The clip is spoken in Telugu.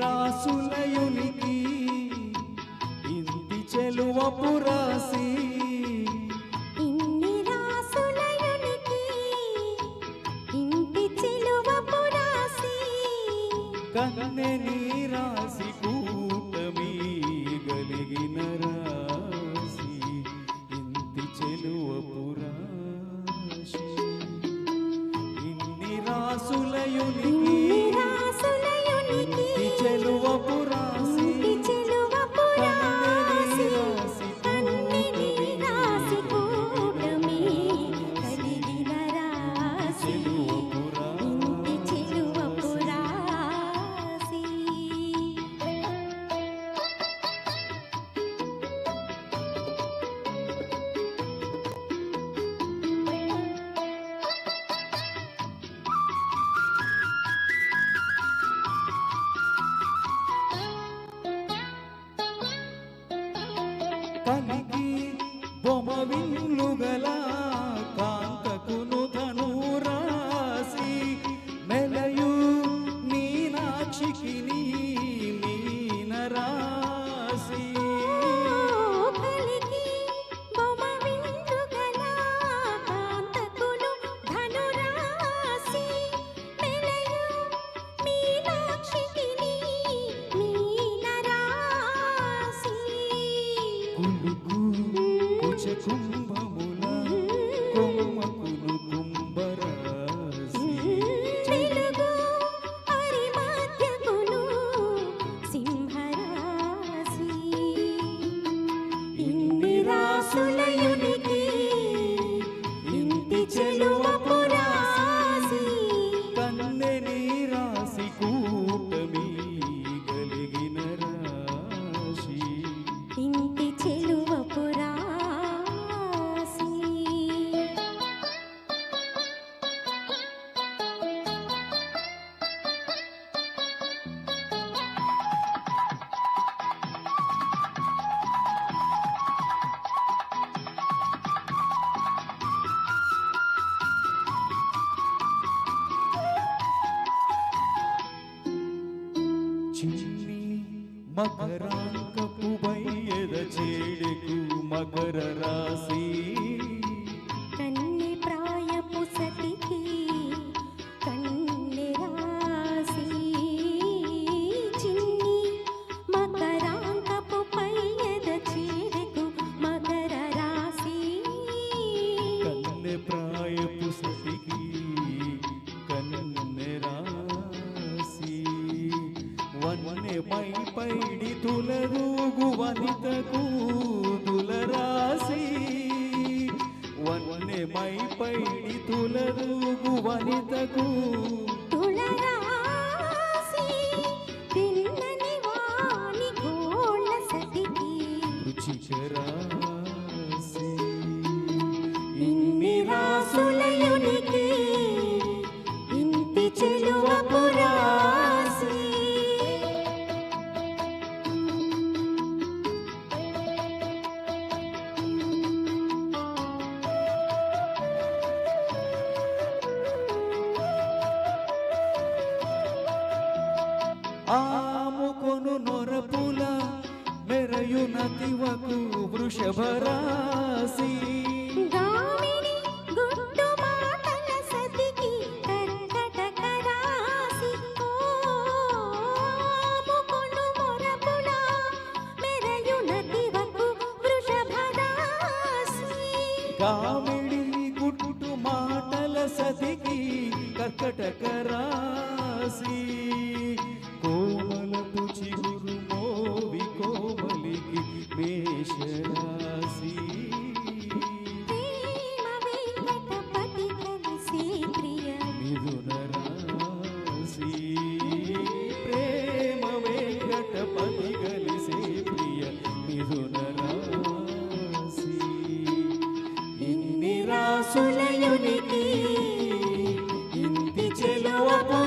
రాసులయునికి ఇంటి చెలువపు రాసి ఇన్ని రాసులయునికి ఇంటి చిలువపు రాసి కన్నె నీ రాసి പലിക്ക് ബൊമവില്ലുകൾ చిన్ని మకరాంకపు బయ్యద చేడెకు మకర రాశి. పై పైడి తులరుగు వనితకు తులరాసి వన్నె మై పైడి తులరుగు వనితకు రుచికరాసి ఇన్ని రాసులయునికి ఇంటి చెలువపు ఆముకొను నొరపుల మెరయున తివకు వృషభరాసి గామిని గుట్టు మాటల సతికి కర్కటక రాసి కోమలపు చిగురు మోవి కోమలికి ప్రియ మిథున రాశి ప్రేమ వెంకటపతి కలిసే ప్రియ మిథున రాశి ఇన్ని రాసులయునికి ఇంటి చెలువపు